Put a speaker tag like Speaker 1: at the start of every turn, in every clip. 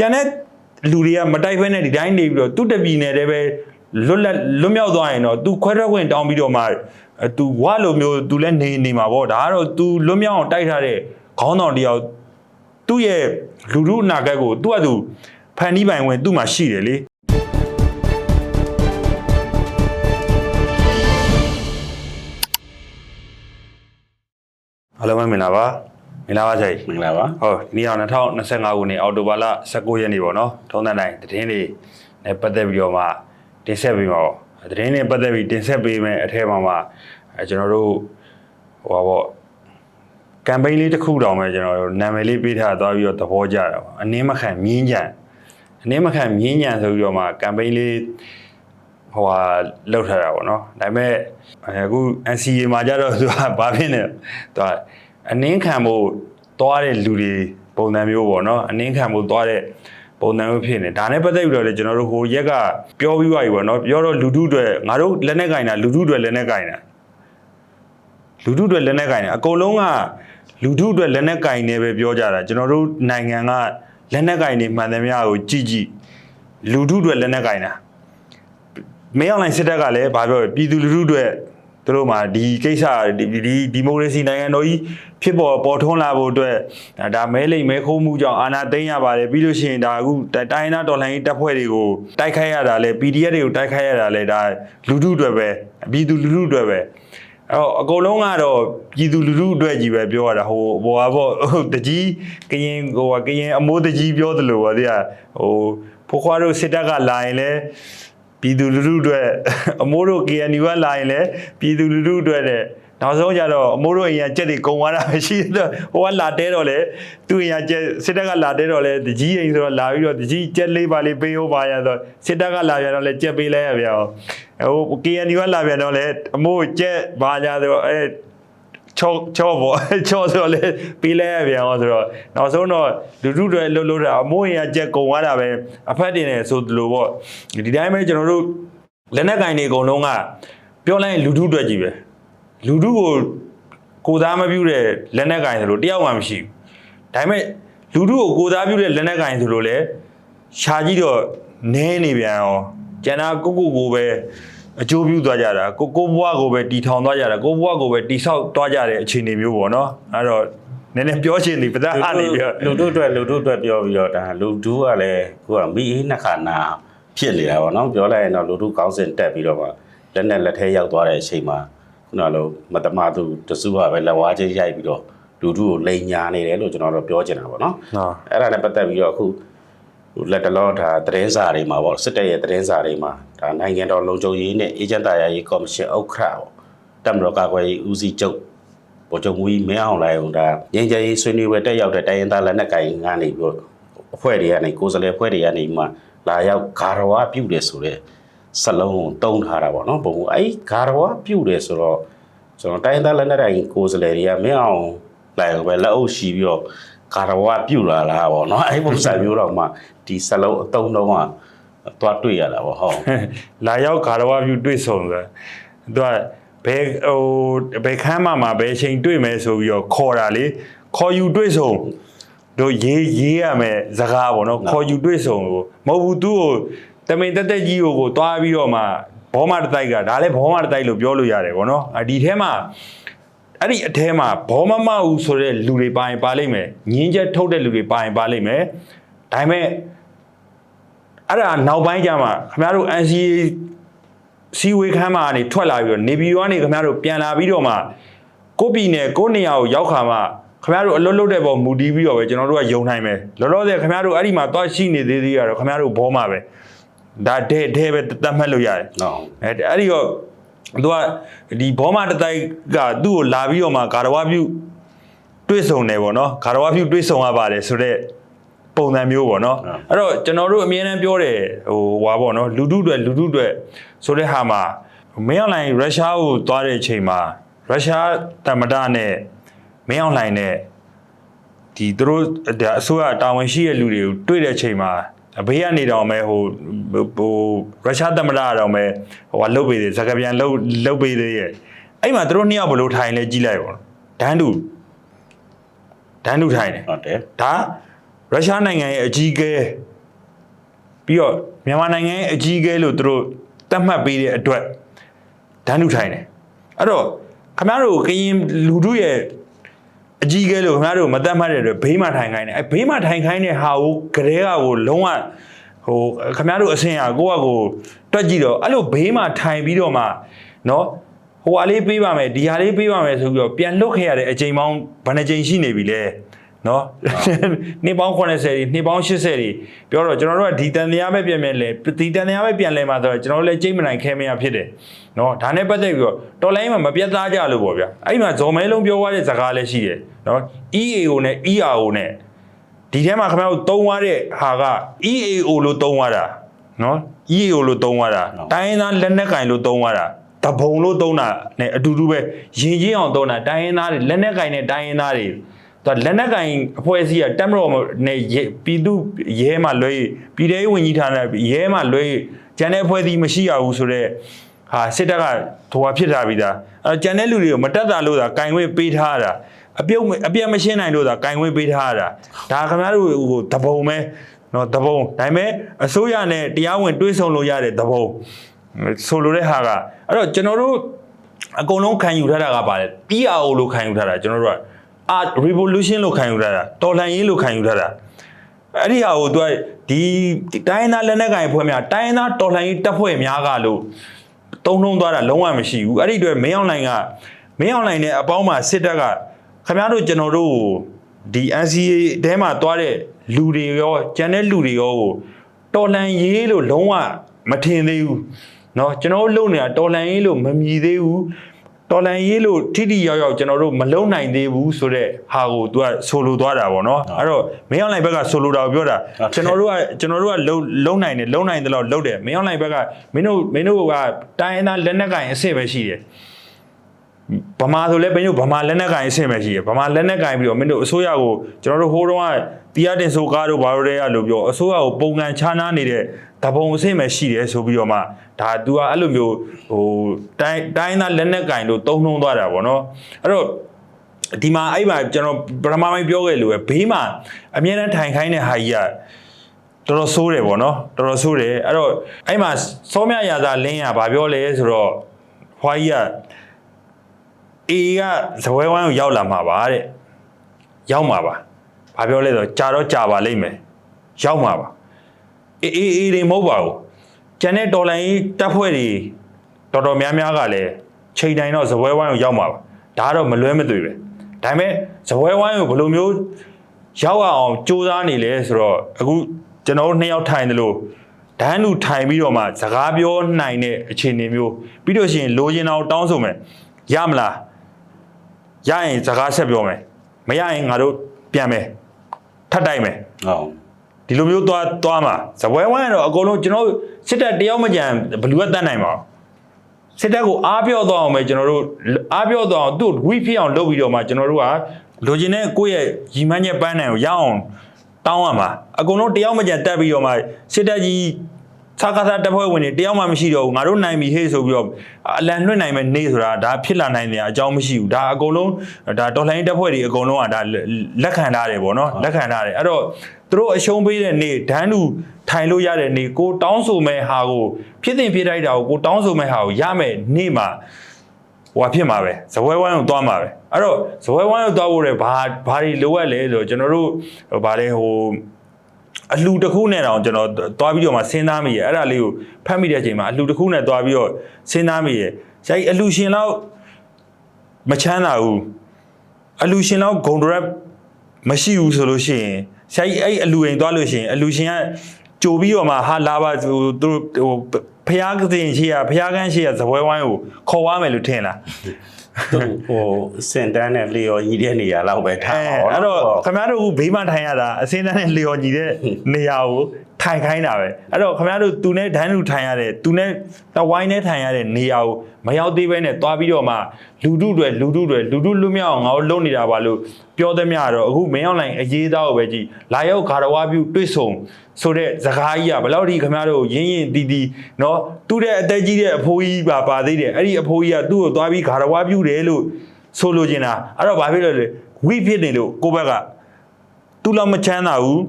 Speaker 1: ကျန်တဲ့လူတွေကမတိုက်ဖဲနဲ့ဒီတိုင်းနေပြီးတော့သူ့တပီနယ်တည်းပဲလွတ်လပ်လွတ်မြောက်သွားရင်တော့ तू ခွဲထွက်ခွင့်တောင်းပြီးတော့မှအဲ तू ဝါလိုမျိုး तू လည်းနေနေမှာပေါ့ဒါကတော့ तू လွတ်မြောက်အောင်တိုက်ထားတဲ့ခေါင်းဆောင်တယောက်သူ့ရဲ့လူလူအနာဂတ်ကိုသူ့အတူဖန်တီးပိုင်ဝင်သူ့မှာရှိတယ်လေ အားလုံးပဲမင်္ဂလာပါ မင်္ဂလာပါဆိုင်
Speaker 2: မင်္ဂလာပါ
Speaker 1: ဟုတ်ဒီနေ့အောင်2025ခုနှစ်အောက်တိုဘာလ19ရက်နေ့ပေါ့နော်ထုံးတဲ့နိုင်သတင်းလေးနဲ့ပတ်သက်ပြီးတော့မှတင်ဆက်ပေးပါတော့သတင်းနဲ့ပတ်သက်ပြီးတင်ဆက်ပေးမယ်အထက်မှာမှအဲကျွန်တော်တို့ဟိုပါပေါ့ကမ်ပိန်းလေးတစ်ခုတောင်ပဲကျွန်တော်တို့နာမည်လေးပေးထားသွားပြီးတော့သဘောကျတာပေါ့အနည်းမခံမြင်းကြံအနည်းမခံမြင်းကြံဆိုပြီးတော့မှကမ်ပိန်းလေးဟိုဟာလောက်ထားတာပေါ့နော်ဒါပေမဲ့အခု NCA မှာကြတော့သူကဘာဖြစ်နေလဲသူက အနည်းခံဖို့သွားတဲ့လူတွေပုံစံမျိုးပေါ့နော်အနည်းခံဖို့သွားတဲ့ပုံစံမျိုးဖြစ်နေဒါနဲ့ပတ်သက်ပြီးတော့လေကျွန်တော်တို့ဟိုရက်ကပြောပြီးသွားပြီပေါ့နော်ပြောတော့လူထုတွေငါတို့လက်နဲ့ကင်တာလူထုတွေလက်နဲ့ကင်တာလူထုတွေလက်နဲ့ကင်တယ်အကုန်လုံးကလူထုတွေလက်နဲ့ကင်နေပဲပြောကြတာကျွန်တော်တို့နိုင်ငံကလက်နဲ့ကင်နေမှန်သမျှကိုကြည်ကြည်လူထုတွေလက်နဲ့ကင်တာမင်းအောင်လိုင်းစစ်တပ်ကလည်းဘာပြောလဲပြည်သူလူထုတွေ သူတို့မှာဒီကိစ္စဒီဒီဒီမိုကရေစီနိုင်ငံတော်ကြီးဖြစ်ပေါ်ပေါ်ထွန်းလာဖို့အတွက်ဒါဒါမဲလိမ်မဲခိုးမှုကြောင့်အာဏာသိမ်းရပါတယ်ပြီးလို့ရှိရင်ဒါအခုတိုင်တိုင်းနာတော်လှန်ရေးတပ်ဖွဲ့တွေကိုတိုက်ခိုက်ရတာလဲ PDF တွေကိုတိုက်ခိုက်ရတာလဲဒါလူထုတွေပဲပြည်သူလူထုတွေပဲအဲ့တော့အကုန်လုံးကတော့ပြည်သူလူထုအတွက်ကြီးပဲပြောရတာဟိုဟိုဟာပေါ့ဟိုတကြီးကရင်ဟိုဟာကရင်အမိုးတကြီးပြောသလိုပါတဲ့ဟိုဖိုးခွားတို့စစ်တပ်ကလာရင်လည်း ပြည်သူလူထုအတွက်အမိုးတို့ KNU ကလာရင်လည်းပြည်သူလူထုအတွက်တဲ့နောက်ဆုံးကြတော့အမိုးတို့အရင်ကကြက်တွေကုံသွားတာမရှိတော့ဟိုကလာတဲတော့လေသူအရင်ကကြက်စစ်တပ်ကလာတဲတော့လေတကြီးအိမ်ဆိုတော့လာပြီးတော့တကြီးကြက်လေးပါလေးပေးဟုတ်ပါရဆိုစစ်တပ်ကလာပြန်တော့လေကြက်ပေးလိုက်ရပြန်ဟို KNU ကလာပြန်တော့လေအမိုးကြက်ပါကြဆိုတော့အဲ ချောချောပေါ့ချောဆိုတော့လေပြီးလဲပြန်အောင်ဆိုတော့နောက်ဆုံးတော့လူထုတွေလှုပ်လှုပ်တာအမိုးရင်ကကြက်ကုံသွားတာပဲအဖက်တင်နေဆိုလိုပေါ့ဒီတိုင်းပဲကျွန်တော်တို့လက်နက်ကင်တွေအကုန်လုံးကပြောလိုက်ရင်လူထုတွေကြီးပဲလူထုကိုကိုသားမပြုတဲ့လက်နက်ကင်ဆိုလို့တယောက်မှမရှိဘူးဒါပေမဲ့လူထုကိုကိုသားပြုတဲ့လက်နက်ကင်ဆိုလို့လေရှားကြီးတော့နဲနေပြန်အောင်ကျန်တာကိုကိုကိုပဲ အကျိုးပြုသွားကြတာကိုကိုဘွားကိုပဲတီထောင်သွားကြတာကိုဘွားကိုပဲတီဆောက်သွားကြတဲ့အခြေအနေမျိုးပေါ့နော်အဲ့တော့နည်းနည်းပြောချင်နေပဒအနေပြီးတော့
Speaker 2: လူတို့အတွက်လူတို့အတွက်ပြောပြီးတော့ဒါလူတို့ကလည်းကိုကမိအေးနှစ်ခါနာဖြစ်နေတာပေါ့နော်ပြောလိုက်ရင်တော့လူတို့ကောင်းစင်တက်ပြီးတော့မှလက်နဲ့လက်ထဲရောက်သွားတဲ့အချိန်မှာခုနလိုမတမသူတစုကပဲလက်ဝါးချင်းရိုက်ပြီးတော့လူတို့ကိုလိန်ညာနေတယ်လို့ကျွန်တော်တို့ပြောချင်တာပေါ့နော်
Speaker 1: နော်
Speaker 2: အဲ့ဒါနဲ့ပတ်သက်ပြီးတော့အခုဟို လက်တလောဒါသတင်းစာတွေမှာပေါ့စစ်တပ်ရဲ့သတင်းစာတွေမှာဒါနိုင်ငံတော်လုံခြုံရေးနဲ့အေဂျင့်တာယာရေးကော်မရှင်ဥက္ကဋ္ဌပေါ့တမတော်ကာကွယ်ရေးဦးစီးချုပ်ဗိုလ်ချုပ်မူကြီးမင်းအောင်လှိုင်ဟိုဒါငင်းကြရေးဆွေးနွေးပွဲတက်ရောက်တဲ့တိုင်းရင်းသားလက်နက်ကိုင်ကနေပြီးတော့အဖွဲ့တွေကနေကိုယ်စားလှယ်အဖွဲ့တွေကနေမှလာရောက်ဂါရဝပြုတယ်ဆိုတဲ့စလုံးကိုတုံးထားတာပေါ့နော်ဘုံအဲ့ဂါရဝပြုတယ်ဆိုတော့ကျွန်တော်တိုင်းရင်းသားလက်နက်ကိုင်ကိုယ်စားလှယ်တွေကမင်းအောင်လှိုင်ကိုပဲလက်အုပ်ရှိပြီးတော့ ကာရဝပြုတ်လာလားဗောနော်အဲ့ပုံစံမျိုးတော့မှဒီစလုံးအတုံးတော့မှသွားတွေ့ရတာဗောဟုတ်
Speaker 1: လာရောက်ဂါရဝပြုတွေ့ဆုံဆိုသူကဘယ်ဟိုဘယ်ခမ်းမှမှာဘယ်ချိန်တွေ့မယ်ဆိုပြီးတော့ခေါ်တာလေခေါ်ယူတွေ့ဆုံတို့ရေးရေးရမယ်စကားပေါ့နော်ခေါ်ယူတွေ့ဆုံကိုမဟုတ်ဘူးသူ့ကိုတမိန်တက်တက်ကြီးကိုကိုတွားပြီးတော့မှဘောမတတိုက်ကဒါလည်းဘောမတတိုက်လို့ပြောလို့ရတယ်ပေါ့နော်အဒီထဲမှာ အဲ့ဒီအထဲမှာဘောမမဦးဆိုတဲ့လူတွေပါရင်ပါလိမ့်မယ်ငင်းချက်ထုတ်တဲ့လူတွေပါရင်ပါလိမ့်မယ်ဒါပေမဲ့အဲ့ဒါနောက်ပိုင်းကျမှခင်ဗျားတို့ NCA စီဝေးခန်းမှာကနေထွက်လာပြီးတော့နေပြည်တော်ကနေခင်ဗျားတို့ပြန်လာပြီးတော့မှကိုယ့်ပြည်နယ်ကိုယ့်နေရာကိုရောက်ခါမှခင်ဗျားတို့အလွတ်လွတ်တဲ့ပုံမူတည်ပြီးတော့ပဲကျွန်တော်တို့ကယုံနိုင်မယ်လောလောဆယ်ခင်ဗျားတို့အဲ့ဒီမှာသွားရှိနေသေးသေးရတော့ခင်ဗျားတို့ဘောမှာပဲဒါဒဲဒဲပဲတတ်မှတ်လို့ရတယ်
Speaker 2: နော်
Speaker 1: အဲအဲ့ဒီတော့ သူကဒီဘောမတတိုက်ကသူ့ကိုလာပြီးတော့မှဂါရဝပြုတွေ့ဆုံတယ်ပေါ့နော်ဂါရဝပြုတွေ့ဆုံရပါတယ်ဆိုတော့ပုံစံမျိုးပေါ့နော်အဲ့တော့ကျွန်တော်တို့အမြဲတမ်းပြောတယ်ဟိုဟွာပေါ့နော်လူထုတွေလူထုတွေဆိုတဲ့ဟာမှာမင်းအောင်လှိုင်ရုရှားကိုသွားတဲ့အချိန်မှာရုရှားတမ္မတနဲ့မင်းအောင်လှိုင်နဲ့ဒီသူတို့ဒါအစိုးရတာဝန်ရှိတဲ့လူတွေကိုတွေ့တဲ့အချိန်မှာ ဘေးကနေတော့မဲဟိုဟိုရုရှားတမ္မတကတော့မဲဟိုကလုတ်ပေးတယ်ဇကပြန်လုတ်လုတ်ပေးသေးရဲ့အဲ့မှာသူတို့နှစ်ယောက်ဘယ်လိုထိုင်လဲကြီးလိုက်ပါဒန်းတူဒန်းတူထိုင်တယ်
Speaker 2: ဟုတ်တယ်
Speaker 1: ဒါရုရှားနိုင်ငံရဲ့အကြီးအကဲပြီးတော့မြန်မာနိုင်ငံရဲ့အကြီးအကဲလို့သူတို့သတ်မှတ်ပေးတဲ့အတွက်ဒန်းတူထိုင်တယ်အဲ့တော့ခင်ဗျားတို့ကရင်လူထုရဲ့ အကြီးအကဲလို့ခင်ဗျားတို့မသတ်မှတ်တဲ့အတွက်ဘေးမှာထိုင်ခိုင်းတယ်အဲဘေးမှာထိုင်ခိုင်းတဲ့ဟာကိုကလေးကကိုလုံးဝဟိုခင်ဗျားတို့အဆင်အကိုကကိုတွက်ကြည့်တော့အဲ့လိုဘေးမှာထိုင်ပြီးတော့မှနော်ဟိုဟာလေးပေးပါမယ်ဒီဟာလေးပေးပါမယ်ဆိုပြီးတော့ပြန်လွတ်ခဲ့ရတဲ့အချိန်ပေါင်းဘယ်နှချိန်ရှိနေပြီလဲ နော်နှစ်ပေါင်း80တွေနှစ်ပေါင်း80တွေပြောတော့ကျွန်တော်တို့ကဒီတန်တရားပဲပြန်ပြန်လဲဒီတန်တရားပဲပြန်လဲမှာဆိုတော့ကျွန်တော်တို့လည်းကြိတ်မနိုင်ခဲမရဖြစ်တယ်နော်ဒါနဲ့ပတ်သက်ပြီးတော့တော်လိုင်းမှာမပြတ်သားကြလို့ပေါ့ဗျာအဲ့ဒီမှာဇော်မဲလုံးပြောသွားတဲ့ဇာကားလည်းရှိတယ်နော် EAO နဲ့ ERO နဲ့ဒီထဲမှာခင်ဗျားတို့သုံးသွားတဲ့ဟာက EAO လို့သုံးသွားတာနော် EAO လို့သုံးသွားတာတိုင်းရင်းသားလက်နက်ကင်လို့သုံးသွားတာတဘုံလို့သုံးတာ ਨੇ အတူတူပဲရင်ချင်းအောင်သုံးတာတိုင်းရင်းသားတွေလက်နက်ကင်နဲ့တိုင်းရင်းသားတွေ သူလက်နက်ကင်အဖွဲ့အစည်းကတက်မတော်နဲ့ပြည်သူရဲမှလွဲပြည်ထောင်ဝင်ကြီးဌာနရဲမှလွဲကျန်တဲ့အဖွဲ့အစည်းမရှိရဘူးဆိုတော့ဟာစစ်တပ်ကဟိုဟာဖြစ်ထားပြီးသားအဲကျန်တဲ့လူတွေကိုမတက်တာလို့သာကင်ဝဲပေးထားတာအပြုတ်အပြတ်မရှင်းနိုင်လို့သာကင်ဝဲပေးထားတာဒါခင်ဗျားတို့ဟိုတဘုံပဲနော်တဘုံဒါပေမဲ့အစိုးရနဲ့တရားဝင်တွေးဆုံလို့ရတဲ့တဘုံဆိုလိုတဲ့ဟာကအဲ့တော့ကျွန်တော်တို့အကုန်လုံးခံယူထားတာကပါလေ PRO လို့ခံယူထားတာကျွန်တော်တို့က art revolution လို့ခံယူထားတာတော်လှန်ရေးလို့ခံယူထားတာအဲ့ဒီဟာကိုသူကဒီတိုင်းရင်းသားလက်နက်ကိုင်အဖွဲ့များတိုင်းရင်းသားတော်လှန်ရေးတပ်ဖွဲ့များကလို့တုံးထုံးသွားတာလုံးဝမရှိဘူးအဲ့ဒီအတွက်မင်းအောင်လှိုင်ကမင်းအောင်လှိုင်နဲ့အပေါင်းမှာစစ်တပ်ကခင်ဗျားတို့ကျွန်တော်တို့ကိုဒီ NCA တဲမှာသွားတဲ့လူတွေရောကျန်တဲ့လူတွေရောကိုတော်လှန်ရေးလို့လုံးဝမထင်သေးဘူးเนาะကျွန်တော်တို့လုပ်နေတာတော်လှန်ရေးလို့မမြည်သေးဘူး တော်လန်ရေးလို့ထိထိရောက်ရောက်ကျွန်တော်တို့မလုံနိုင်သေးဘူးဆိုတော့ဟာကို तू ကဆိုလိုသွားတာပေါ့နော်အဲ့တော့မင်းအောင်လှိုင်ဘက်ကဆိုလိုတာကိုပြောတာကျွန်တော်တို့ကကျွန်တော်တို့ကလုံလုံနိုင်တယ်လုံနိုင်တယ်လို့လုံတယ်မင်းအောင်လှိုင်ဘက်ကမင်းတို့မင်းတို့ကတိုင်းရင်းသားလက်နက်ကင်အဆင့်ပဲရှိတယ်ဗမာဆိုလဲမင်းတို့ဗမာလက်နက်ကင်အဆင့်ပဲရှိတယ်ဗမာလက်နက်ကင်ပြီးတော့မင်းတို့အစိုးရကိုကျွန်တော်တို့ဟိုးတုန်းကတရားတင်ဆိုကားတို့ဘာလို့လဲရလို့ပြောအစိုးရကိုပုံကန်ချားနာနေတဲ့တပုံအဆင့်ပဲရှိတယ်ဆိုပြီးတော့မှ ဒါ तू ကအဲ့လိုမျိုးဟိုတိုင်းတိုင်းသားလက်နက်ကင်လို့တုံးနှုံးသွားတာပေါ့နော်အဲ့တော့ဒီမှာအဲ့မှာကျွန်တော်ပထမပိုင်းပြောခဲ့လို့ပဲဘေးမှာအမြဲတမ်းထိုင်ခိုင်းတဲ့ဟာကြီးကတော်တော်ဆိုးတယ်ပေါ့နော်တော်တော်ဆိုးတယ်အဲ့တော့အဲ့မှာစောမြရာသာလင်းရဘာပြောလဲဆိုတော့ဖွားကြီးကအေကဇပွဲဝိုင်းကိုရောက်လာမှာပါတဲ့ရောက်မှာပါဘာပြောလဲဆိုတော့ကြာတော့ကြာပါလိမ့်မယ်ရောက်မှာပါအေးအေးအေးတွေမဟုတ်ပါဘူး ကျန်တဲ့တော်လိုင်းတပ်ဖွဲ့တွေတော်တော်များများကလည်းချိန်တိုင်းတော့ဇပွဲဝိုင်းကိုရောက်မှာပါဒါကတော့မလွဲမသွေပဲဒါပေမဲ့ဇပွဲဝိုင်းကိုဘယ်လိုမျိုးရောက်အောင်စူးစမ်းနေလဲဆိုတော့အခုကျွန်တော်တို့နှစ်ယောက်ထိုင်တယ်လို့ဒန်းလူထိုင်ပြီးတော့မှစကားပြောနိုင်တဲ့အခြေအနေမျိုးပြီးတော့ရှိရင်လိုချင်အောင်တောင်းဆိုမယ်ရမလားရရင်စကားဆက်ပြောမယ်မရရင်ငါတို့ပြန်မယ်ထပ်တိုက်မယ်
Speaker 2: ဟုတ်
Speaker 1: ဒီလိုမျိုးသွားသွားမှာဇပွဲဝိုင်းကတော့အကုန်လုံးကျွန်တော်တို့စစ်တပ်တယောက်မကြံဘယ်လူကတတ်နိုင်ပါဘူးစစ်တပ်ကိုအားပြော့သွားအောင်ပဲကျွန်တော်တို့အားပြော့သွားအောင်သူ့ဝိဖြစ်အောင်လုပ်ပြီးတော့မှကျွန်တော်တို့ကလိုချင်တဲ့ကိုယ့်ရဲ့ရီမန်းချက်ပန်းနိုင်ကိုရအောင်တောင်းရမှာအကုန်လုံးတယောက်မကြံတက်ပြီးတော့မှစစ်တပ်ကြီးသာကသာတပ်ဖွဲ့ဝင်တွေတယောက်မှမရှိတော့ဘူးငါတို့နိုင်ပြီဟေ့ဆိုပြီးတော့အလံလွှင့်နိုင်မဲ့နေဆိုတာဒါဖြစ်လာနိုင်တဲ့အကြောင်းမရှိဘူးဒါအကုန်လုံးဒါတော်လှန်ရေးတပ်ဖွဲ့တွေအကုန်လုံးကဒါလက်ခံထားတယ်ပေါ့နော်လက်ခံထားတယ်အဲ့တော့ သူတို့အရှုံးပေးတဲ့နေဒန်းလူထိုင်လို့ရတဲ့နေကိုတောင်းဆိုမဲ့ဟာကိုဖြစ်တင်ဖြစ်တိုက်တာကိုကိုတောင်းဆိုမဲ့ဟာကိုရမဲ့နေမှာဟိုဖြစ်မှာပဲဇပွဲဝိုင်းကိုသွားမှာပဲအဲ့တော့ဇပွဲဝိုင်းကိုသွားဖို့လည်းဘာဘာတွေလိုအပ်လဲဆိုတော့ကျွန်တော်တို့ဟိုဗာလဲဟိုအလှတစ်ခုနဲ့တောင်ကျွန်တော်သွားပြီးတော့မှစဉ်းစားမိရဲ့အဲ့ဒါလေးကိုဖတ်မိတဲ့အချိန်မှာအလှတစ်ခုနဲ့သွားပြီးတော့စဉ်းစားမိရဲ့ရိုက်အလှရှင်လောက်မချမ်းသာဘူးအလှရှင်လောက်ဂုံဒရက်မရှိဘူးဆိုလို့ရှိရင် ရိုက်အဲ့အလှရင်သွားလို့ရှိရင်အလှရှင်ကကြိုပြီးတော့မှဟာလာပါဟိုသူတို့ဟိုဖျားကစင်ရှိရဖျားကန်းရှိရဇပွဲဝိုင်းကိုခေါ်ရမယ်လို့ထင်လား
Speaker 2: သူဟိုစင်တန်းနဲ့လျော်ကြီးတဲ့နေရာလောက်ပဲထား
Speaker 1: အဲ
Speaker 2: ပါ
Speaker 1: အဲ့တော့ခင်ဗျားတို့ကဘေးမှာထိုင်ရတာအစင်းတန်းနဲ့လျော်ညီတဲ့နေရာကို ထိုင်ခိုင်းတာပဲအဲ့တော့ခင်ဗျားတို့သူနဲ့ဒန်းလူထိုင်ရတဲ့သူနဲ့တဝိုင်းနဲ့ထိုင်ရတဲ့နေရာကိုမရောက်သေးပဲနဲ့သွားပြီးတော့မှလူတုတွေလူတုတွေလူတုလွတ်မြောက်အောင်ငါတို့လုပ်နေတာပါလို့ပြောသမျှတော့အခုမင်းအောင်လိုင်အရေးသားကိုပဲကြည်လာရောက်ဂါရဝပြုတွေ့ဆုံဆိုတဲ့ဇကားကြီးကဘယ်လောက်ထိခင်ဗျားတို့ရင်းရင်တီးတီးเนาะသူ့တဲ့အသက်ကြီးတဲ့အဖိုးကြီးပါပါသေးတယ်အဲ့ဒီအဖိုးကြီးကသူ့ကိုသွားပြီးဂါရဝပြုတယ်လို့ဆိုလိုချင်တာအဲ့တော့ဘာဖြစ်လို့လဲဝိဖြစ်နေလို့ကိုယ့်ဘက်က သူ့လောက်မချမ်းသာဘူး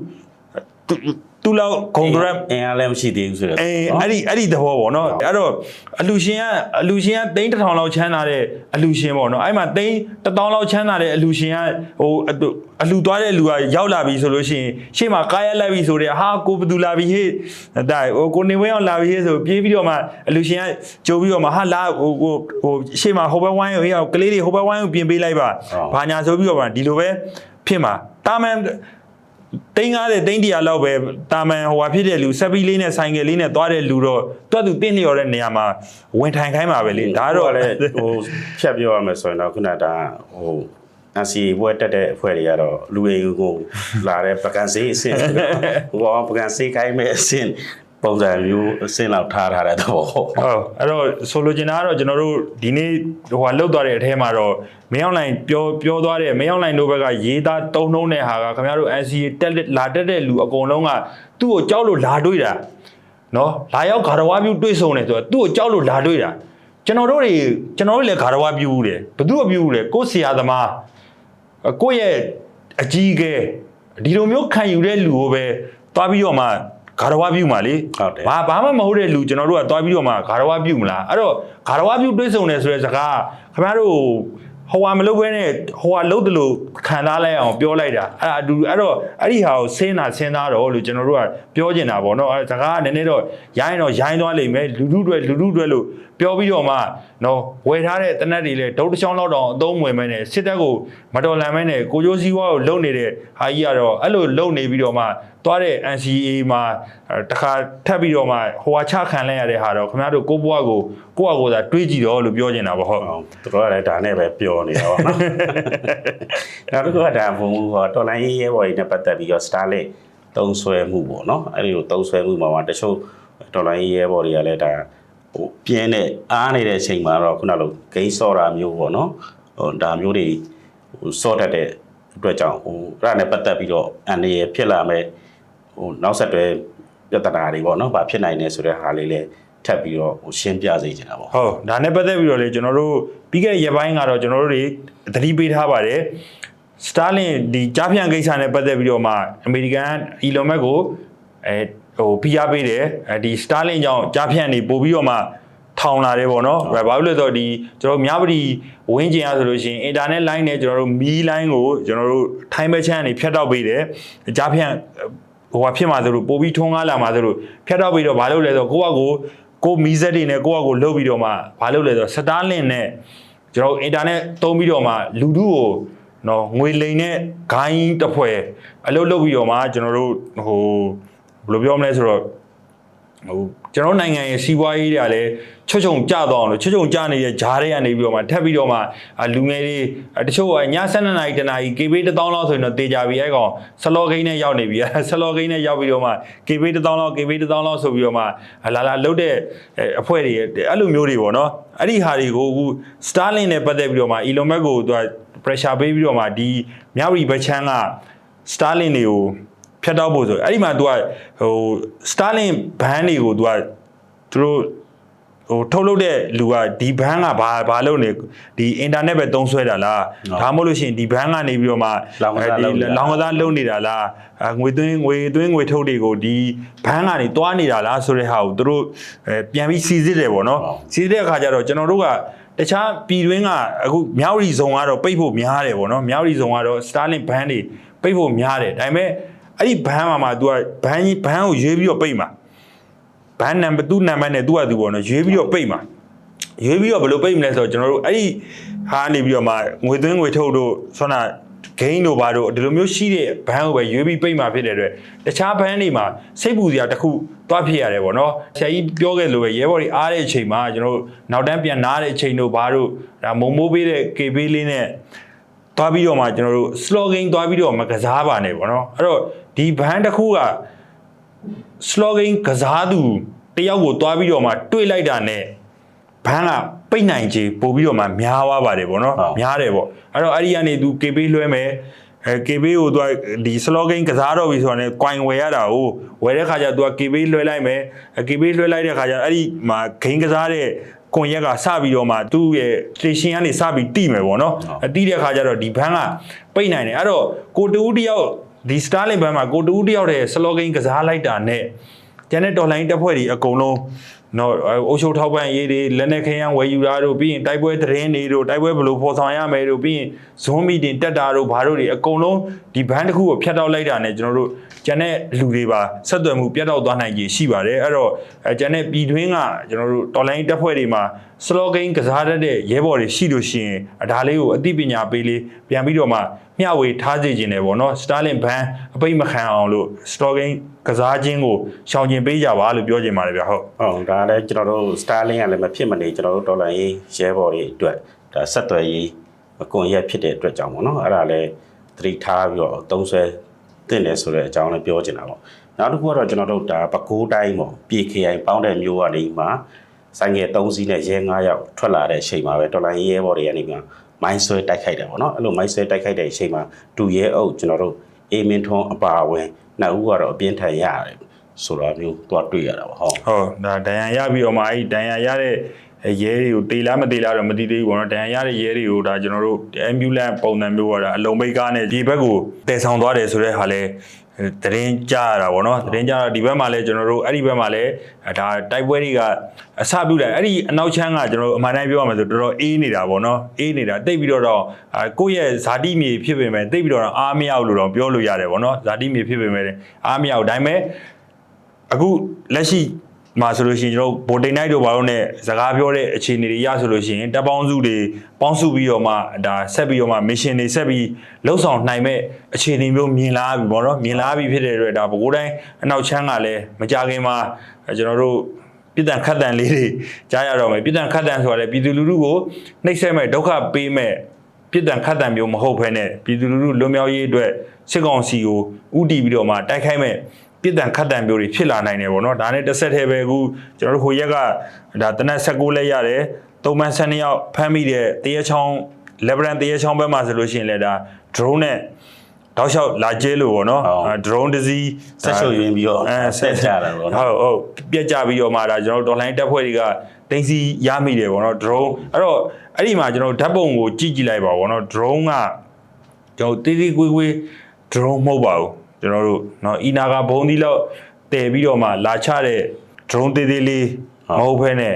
Speaker 1: သူသူ့လောက်ဂုံဒရက်
Speaker 2: အင်းအားလည်းမရှိသေးဘူးဆိုတော့
Speaker 1: အေးအဲ့ဒီအဲ့ဒီသဘောပေါ့နော်အဲ့တော့အလူရှင်ကအလူရှင်ကသိန်းတစ်ထောင်လောက်ချမ်းသာတဲ့အလူရှင်ပေါ့နော်အဲ့မှာသိန်းတစ်တောင်းလောက်ချမ်းသာတဲ့အလူရှင်ကဟိုအတူအလူသွားတဲ့လူကရောက်လာပြီဆိုလို့ရှိရင်ရှေ့မှာကားရက်လိုက်ပြီဆိုတဲ့ဟာကိုဘသူလာပြီဟေ့ဒါဟိုကိုနေဝဲအောင်လာပြီဟေ့ဆိုပြေးပြီးတော့မှအလူရှင်ကကြိုးပြီးတော့မှဟာလာဟိုဟိုဟိုရှေ့မှာဟိုဘက်ဝိုင်းကိုဟေ့ကလေးတွေဟိုဘက်ဝိုင်းကိုပြင်ပေးလိုက်ပါဘာညာဆိုပြီးတော့မှဒီလိုပဲဖြစ်မှာတာမန် တိန်း90တိန်း100လောက်ပဲတာမန်ဟိုဟာဖြစ်တဲ့လူဆက်ပြီးလေးနဲ့ဆိုင်ကယ်လေးနဲ့သွားတဲ့လူတော့တွတ်သူတင့်လျော်တဲ့နေရာမှာဝင်ထိုင်ခိုင်းပါပဲလေဒါတော့
Speaker 2: လည်းဟိုဖြတ်ပြောရမယ်ဆိုရင်တော့ခုနကဒါဟိုအစီဘွဲတက်တဲ့အဖွဲ့တွေကတော့လူအိမ်ကိုလာတဲ့ပကံစေးအဆင့်ဟိုကပကံစေးကိုင်းမဲ့အဆင့် ပုံစံမျိုးအဆင့်လောက်ထားထားတဲ့တော့
Speaker 1: ဟုတ်အဲ့တော့ဆိုလိုချင်တာကတော့ကျွန်တော်တို့ဒီနေ့ဟိုဟာလောက်သွားတဲ့အထဲမှာတော့မင်းအောင်လိုင်းပြောပြောသွားတဲ့မင်းအောင်လိုင်းတို့ဘက်ကရေးသားတုံးနှုံးတဲ့ဟာကခင်ဗျားတို့ NCA တက်လက်လာတက်တဲ့လူအကုန်လုံးကသူ့ကိုကြောက်လို့လာတွေးတာနော်လာရောက်ဂါရဝါပြူတွေးဆုံတယ်ဆိုတော့သူ့ကိုကြောက်လို့လာတွေးတာကျွန်တော်တို့တွေကျွန်တော်တို့လည်းဂါရဝါပြူဦးတယ်ဘသူ့အပြူဦးလဲကိုယ်ဆရာသမားကိုယ့်ရဲ့အကြီးအကဲဒီလိုမျိုးခံယူတဲ့လူကိုပဲသွားပြီးတော့မှ ဂါရဝပြုမှာလေ
Speaker 2: ဟုတ်တယ်
Speaker 1: ဘာဘာမှမဟုတ်တဲ့လူကျွန်တော်တို့ကသွားပြီးတော့မှဂါရဝပြုမလားအဲ့တော့ဂါရဝပြုတွေးဆုံတယ်ဆိုတဲ့စကားခင်ဗျားတို့ဟိုဟာမလုပ်ဘဲနဲ့ဟိုဟာလုပ်တယ်လို့ခံစားလိုက်အောင်ပြောလိုက်တာအဲ့ဒါအတူအဲ့တော့အဲ့ဒီဟာကိုဆင်းတာဆင်းသားတော့လို့ကျွန်တော်တို့ကပြောကျင်တာပေါ့နော်အဲ့စကားကနည်းနည်းတော့ရိုင်းတော့ရိုင်းသွားလိမ့်မယ်လူလူတွေလူလူတွေလို့ပြောပြီးတော့မှ နော်ဝယ်ထားတဲ့တနက်တွေလည်းဒုတ်တစ်ချောင်းလောက်တော့အသုံးဝင်မဲနဲ့စစ်တပ်ကိုမတော်လန်မဲနဲ့ကိုကျိုးစည်းဝါးကိုလုံနေတဲ့ဟာကြီးကတော့အဲ့လိုလုံနေပြီးတော့မှသွားတဲ့ NCA မှာအဲတခါထပ်ပြီးတော့မှဟိုဟာချခံလိုက်ရတဲ့ဟာတော့ခင်ဗျားတို့ကိုယ့်ဘဝကိုကိုယ့်အကိုယ်သာတွေးကြည့်တော့လို့ပြောချင်တာပေါ့ဟုတ်
Speaker 2: ဟုတ်သူတို့ကလည်းဒါနဲ့ပဲပြောနေတာပေါ့နော်။နောက်တစ်ခုကဒါဘုံဟောတော်လိုင်းရေးရဲဘော်ကြီးနဲ့ပတ်သက်ပြီးတော့ Starlink တုံးဆွဲမှုပေါ့နော်။အဲဒီလိုတုံးဆွဲမှုမှာမှာတချို့တော်လိုင်းရေးရဲဘော်တွေကလည်းဒါ ဟိုပြင်းတဲ့အားနေတဲ့အချိန်မှာတော့ခုနလိုဂိမ်းဆော့တာမျိုးပေါ့နော်။ဟိုဒါမျိုးတွေဟိုဆော့တတ်တဲ့အတွက်ကြောင့်ဟိုအဲ့ဒါနဲ့ပတ်သက်ပြီးတော့အန်ရဖြစ်လာမဲ့ဟိုနောက်ဆက်တွဲပြဿနာတွေပေါ့နော်။ဘာဖြစ်နိုင်လဲဆိုတဲ့ဟာလေးလည်းထပ်ပြီးတော့ဟိုရှင်းပြစေချင်တာပေါ့
Speaker 1: ဟုတ်ဒါနဲ့ပတ်သက်ပြီးတော့လေကျွန်တော်တို့ပြီးခဲ့တဲ့ရက်ပိုင်းကတော့ကျွန်တော်တို့တွေသတိပေးထားပါတယ်စတာလင်ဒီကြားဖြန့်ကိစ္စနဲ့ပတ်သက်ပြီးတော့မှအမေရိကန်အီလွန်မက်ကိုအဲ ဟိုဖိအားပေးတယ်အဲဒီစတာလင်ကြောင့်ကြားဖြန့်နေပို့ပြီးတော့မှထောင်လာတယ်ပေါ့နော်။ဘာလို့လဲဆိုတော့ဒီကျွန်တော်တို့မြပတီဝင်းကျင်ရဆိုလို့ရှိရင်အင်တာနက်လိုင်းနဲ့ကျွန်တော်တို့မီးလိုင်းကိုကျွန်တော်တို့ထိုင်းဘက်ချမ်းကနေဖြတ်တောက်ပေးတယ်။ကြားဖြန့်ဟိုဟာဖြစ်မှာဆိုလို့ပို့ပြီးထုံးကားလာမှာဆိုလို့ဖြတ်တောက်ပြီးတော့ဘာလို့လဲဆိုတော့ကိုကကိုကိုမီးစက်တွေနဲ့ကိုကကိုလှုပ်ပြီးတော့မှဘာလို့လဲဆိုတော့စတာလင်နဲ့ကျွန်တော်တို့အင်တာနက်သုံးပြီးတော့မှလူထုကိုနော်ငွေလိမ်နဲ့ဂိုင်းတစ်ဖွဲ့အလုပ်လုပ်ပြီးတော့မှကျွန်တော်တို့ဟို ဘယ်လိုပြောမလဲဆိုတော့ဟိုကျွန်တော်နိုင်ငံရဲ့စီးပွားရေးတွေကလည်းချွတ်ချုံကြတော့အောင်လို့ချွတ်ချုံကြနေတဲ့ဂျားတွေကနေပြီးတော့မှထပ်ပြီးတော့မှအာလူငယ်တွေအာတချို့ကည7နာရီတနာရီ KB 1000လောက်ဆိုရင်တော့တေချာပြီအဲ့ကောင်ဆလောဂိန်းနဲ့ရောက်နေပြီအဲ့ဆလောဂိန်းနဲ့ရောက်ပြီးတော့မှ KB 1000လောက် KB 1000လောက်ဆိုပြီးတော့မှအာလာလာလုတ်တဲ့အဲအဖွဲ့တွေအဲ့လိုမျိုးတွေပေါ့နော်အဲ့ဒီဟာတွေကိုအခု Starlink နဲ့ပတ်သက်ပြီးတော့မှ Elon Musk ကိုသူက pressure ပေးပြီးတော့မှဒီမြဝတီဘက်ချမ်းက Starlink တွေကို ဖြတ်တောက်ဖို့ဆိုအဲ့ဒီမှာ तू ကဟို Starlink ဘန်းတွေကို तू ကသူတို့ဟိုထုတ်လုပ်တဲ့လူကဒီဘန်းကဘာဘာလုပ်နေဒီ internet ပဲသုံးဆွဲတာလား
Speaker 2: ဟုတ်
Speaker 1: ဒါမှမဟုတ်လို့ရှိရင်ဒီဘန်းကနေပြီးတော့မှ
Speaker 2: လောင်ကစားလုပ်နေတာ
Speaker 1: လောင်ကစားလုပ်နေတာလားအဲငွေသွင်းငွေသွင်းငွေထုတ်တွေကိုဒီဘန်းကနေတွားနေတာလားဆိုတဲ့ဟာကိုသူတို့အဲပြန်ပြီးစီစစ်တယ်ပေါ့နော်
Speaker 2: ဟုတ်
Speaker 1: စီစစ်တဲ့အခါကျတော့ကျွန်တော်တို့ကတခြားပြည်တွင်းကအခုမြောက်ရီဇုံကတော့ပိတ်ဖို့များတယ်ပေါ့နော်မြောက်ရီဇုံကတော့ Starlink ဘန်းတွေပိတ်ဖို့များတယ်ဒါပေမဲ့ အဲ့ဒီဘန်းမှာမှာ तू ကဘန်းကြီးဘန်းကိုရွေးပြီးတော့ပိတ်မှာဘန်းနံပါတ်သူ့နံပါတ်နဲ့ तू က तू ပေါ့နော်ရွေးပြီးတော့ပိတ်မှာရွေးပြီးတော့ဘယ်လိုပိတ်မလဲဆိုတော့ကျွန်တော်တို့အဲ့ဒီဟာနေပြီးတော့မှငွေသွင်းငွေထုတ်တို့ဆွမ်းနာဂိမ်းတို့ဘာတို့ဒီလိုမျိုးရှိတဲ့ဘန်းကိုပဲရွေးပြီးပိတ်မှာဖြစ်တဲ့အတွက်တခြားဘန်းတွေမှာစိတ်ပူစရာတစ်ခုသွားဖြစ်ရတယ်ပေါ့နော်ဆရာကြီးပြောခဲ့လို့ပဲရဲဘော်တွေအားတဲ့အချိန်မှာကျွန်တော်တို့နောက်တန်းပြန်နားတဲ့အချိန်တို့ဘာတို့ဒါမုံမိုးပေးတဲ့ KB လေးနဲ့ သွားပြီးတော့မှကျွန်တော်တို့ slogan သွားပြီးတော့မကစားပါနဲ့ပေါ့နော်အဲ့တော့ ဒီဘန်းတစ်ခုက slogan ကစားသူတယောက်ကိုသွားပြီးတော့မှတွေးလိုက်တာနဲ့ဘန်းကပိတ်နိုင်ချေပို့ပြီးတော့မှများသွားပါတယ်ပေါ့နော်
Speaker 2: ဟုတ်
Speaker 1: များတယ်ပေါ့အဲ့တော့အဲ့ဒီကနေသူ KB လွှဲမယ်အဲ KB ကိုသူကဒီ slogan ကစားတော့ပြီဆိုတော့ね coin ဝယ်ရတာကိုဝယ်တဲ့ခါကျသူက KB လွှဲလိုက်မယ်အဲ KB လွှဲလိုက်တဲ့ခါကျအဲ့ဒီမှာ gain ကစားတဲ့ကွန်ရက်ကစပြီးတော့မှသူ့ရဲ့ station ကနေစပြီးတိမယ်ပေါ့နော်
Speaker 2: ဟုတ်
Speaker 1: အတိတဲ့ခါကျတော့ဒီဘန်းကပိတ်နိုင်တယ်အဲ့တော့ကိုတူတယောက် ဒီ Starlink ဘက်မှာကိုတူးတယောက်တည်း slogan ကစားလိုက်တာနဲ့ကျန်တဲ့ dollar တက်ဖွဲ့တွေအကုန်လုံးနော်အုပ်ချုပ်ထောက်ပံ့ရေးတွေလက်နက်ခဲယမ်းဝယ်ယူတာတို့ပြီးရင်တိုက်ပွဲသတင်းတွေတို့တိုက်ပွဲဘယ်လိုဖော်ဆောင်ရမယ်တို့ပြီးရင် Zoom meeting တက်တာတို့ဘာတို့တွေအကုန်လုံးဒီဘန်းတစ်ခုကိုဖျက်တောက်လိုက်တာနဲ့ကျွန်တော်တို့ ကျန်တဲ့လူတွေပါဆက်သွယ်မှုပြတ်တောက်သွားနိုင်ကြီးရှိပါတယ်အဲ့တော့အဲကျန်တဲ့ပြည်တွင်းကကျွန်တော်တို့ dollar တက်ဖွဲ့တွေမှာ slogan ကစားတတ်တဲ့ရဲဘော်တွေရှိလို့ရှိရင်အဒါလေးကိုအသိပညာပေးလေးပြန်ပြီးတော့မှမျှဝေထားစေခြင်းတယ်ပေါ့နော် Starlink ဘန်းအပိတ်မခံအောင်လို့ slogan ကစားခြင်းကိုရှောင်ကျဉ်ပေးကြပါလို့ပြောချင်ပါတယ်ဗျဟုတ်
Speaker 2: ဟုတ်ဒါလည်းကျွန်တော်တို့ Starlink ကလည်းမဖြစ်မနေကျွန်တော်တို့ဒေါ်လာရေးရဲဘော်တွေအတွက်ဒါဆက်သွယ်ရေးအကွန်ရက်ဖြစ်တဲ့အတွက်ကြောင့်ပေါ့နော်အဲ့ဒါလည်းသတိထားပြီးတော့သုံးဆွဲ တင်တယ်ဆိုတဲ့အကြောင်းလည်းပြောချင်တာပေါ့နောက်တစ်ခုကတော့ကျွန်တော်တို့ဒါပကိုးတိုင်းပေါ့ပြည် KI ပေါင်းတဲ့မျိုးကနေမှဆိုင်ငယ်3စီးနဲ့ရဲ9ယောက်ထွက်လာတဲ့အချိန်မှာပဲဒေါ်လာရေးရဲဘော်တွေကနေမှမိုင်းဆွဲတိုက်ခိုက်တယ်ပေါ့နော်အဲ့လိုမိုင်းဆွဲတိုက်ခိုက်တဲ့အချိန်မှာဒူရဲအုပ်ကျွန်တော်တို့အေမင်းထွန်းအပါအဝင်နောက်ဦးကတော့အပြင်းထန်ရတယ်ဆိုတော့မျိုးတော့တွေ့ရတာပေါ့ဟုတ်
Speaker 1: ဟုတ်ဒါဒဏ်ရာရပြီးတော့မှအဲ့ဒီဒဏ်ရာရတဲ့ ရဲတွေကိုတေလားမတေလားတော့မသိသေးဘူးပေါ့နော်ဒဏ်ရာရတဲ့ရဲတွေကိုဒါကျွန်တော်တို့ ambulance ပုံစံမျိုးကတော့အလုံးမိတ်ကားနဲ့ဒီဘက်ကိုတည်ဆောင်သွားတယ်ဆိုတဲ့ဟာလဲတရင်ကြားရတာပေါ့နော်တရင်ကြားတော့ဒီဘက်မှာလဲကျွန်တော်တို့အဲ့ဒီဘက်မှာလဲဒါတိုက်ပွဲတွေကအစပြုတယ်အဲ့ဒီအနောက်ချမ်းကကျွန်တော်တို့အမှန်တိုင်းပြောရမယ်ဆိုတော်တော်အေးနေတာပေါ့နော်အေးနေတာတိတ်ပြီးတော့တော့ကိုယ့်ရဲ့ဇာတိမြေဖြစ်ပေမဲ့တိတ်ပြီးတော့အားမရဘူးလို့တော့ပြောလို့ရတယ်ပေါ့နော်ဇာတိမြေဖြစ်ပေမဲ့အားမရဘူးဒါပေမဲ့အခုလက်ရှိ မှာဆိုလို့ရှိရင်ကျွန်တော်တို့ဗိုလ်တိန်နိုင်တို့ဘာလို့ ਨੇ စကားပြောတဲ့အခြေအနေတွေရဆိုလို့ရှိရင်တပ်ပေါင်းစုတွေပေါင်းစုပြီးတော့မှဒါဆက်ပြီးတော့မှ mission တွေဆက်ပြီးလှုပ်ဆောင်နိုင်မဲ့အခြေအနေမျိုးမြင်လာပြီပေါ့နော်မြင်လာပြီဖြစ်တဲ့အတွက်ဒါဘကိုးတိုင်းအနောက်ချမ်းကလည်းမကြခင်မှာကျွန်တော်တို့ပြည်တန်ခတ်တန်လေးတွေကြားရတော့မယ်ပြည်တန်ခတ်တန်ဆိုတာလေပြည်သူလူထုကိုနှိပ်စက်မဲ့ဒုက္ခပေးမဲ့ပြည်တန်ခတ်တန်မျိုးမဟုတ်ဘဲနဲ့ပြည်သူလူထုလွတ်မြောက်ရေးအတွက်စစ်ကောင်စီကိုဥတီပြီးတော့မှတိုက်ခိုက်မဲ့ ပြစ်ဒဏ်ခတ်တံမျိုးတွေဖြစ်လာနိုင်တယ်ပေါ့နော်ဒါနဲ့တစ်ဆက်တည်းပဲအခုကျွန်တော်တို့ဟိုရက်ကဒါတနက်16လက်ရတယ်သုံးပန်း12ယောက်ဖမ်းမိတဲ့တရချောင်းလက်ဗရန်တရချောင်းဘက်မှာဆိုလို့ရှိရင်လည်းဒါ drone နဲ့တောက်လျှောက်လာကျဲလို့ပေါ့နော်
Speaker 2: ဟုတ်
Speaker 1: အဲ drone တစ်စီး
Speaker 2: ဆက်ရှုပ်ရင်းပြီးတော့
Speaker 1: အဲ
Speaker 2: ဆက်ကြတာပေါ့နော်
Speaker 1: ဟုတ်ဟုတ်ပြက်ကြပြီးတော့မှဒါကျွန်တော်တို့ online တက်ဖွဲ့တွေကတင်စီရမိတယ်ပေါ့နော် drone အဲ့တော့အဲ့ဒီမှာကျွန်တော်တို့ဓာတ်ပုံကိုကြည့်ကြည့်လိုက်ပါပေါ့နော် drone ကကျွန်တော်တေးသေးကွေးကွေး drone မဟုတ်ပါဘူး ကျွန်တော်တို့เนาะအီနာကဘုံဒီလောက်တည်ပြီးတော့မှလာချတဲ့ drone သေးသေးလေးမဟုတ်ဘဲနဲ့